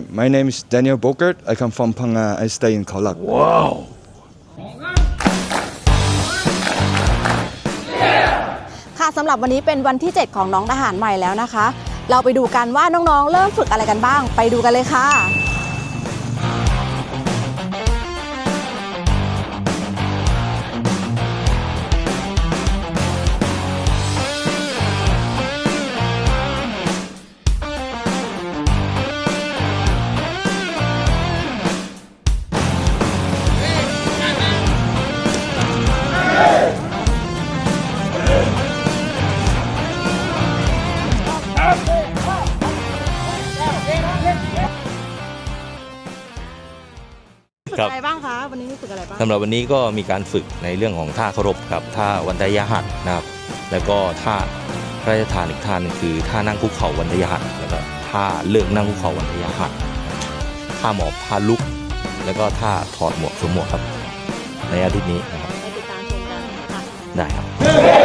Uh, my name is Daniel Bokert. I come from Panga. I stay in Kaulak. ค่ะสำหรับวันนี้เป็นวันที่ 7 ของน้องทหารใหม่แล้วนะคะ เราไปดูกันว่าน้องๆ เริ่มฝึกอะไรกันบ้าง ไปดูกันเลยค่ะ ครับ อะไรบ้างคะวันนี้ฝึกอะไรบ้างสำหรับวันนี้ก็มีการฝึกในเรื่องของท่าเคารพครับท่าวันทยหัตถ์นะครับ แล้วก็ท่าพระราชทานอีกท่าหนึงคือท่านั่งคุกเข่าวันทยหัตถ์แล้วก็ท่าเลิกนั่งคุกเข่าวันทยหัตถ์ท่าหมอบท่าลุก แล้วก็ท่าถอดหมวกสวมหมวกครับ ในอาทิตย์นี้นะครับ ไปติดตามชมกันค่ะ ได้ครับ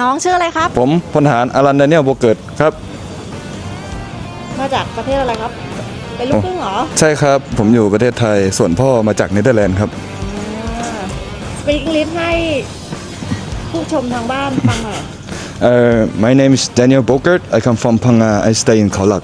น้องชื่ออะไรครับ ผมพลทหารอารันดาเนียลโบเกิร์ตครับ มาจากประเทศอะไรครับ เป็นลูกครึ่งเหรอใช่ครับ ผมอยู่ประเทศไทยส่วนพ่อมาจากเนเธอร์แลนด์ครับ สปีกลิสให้ผู้ชมทางบ้านฟังหน่อย Uh, my name is Daniel Bokert. I come from Panga. I stay in Kaulak.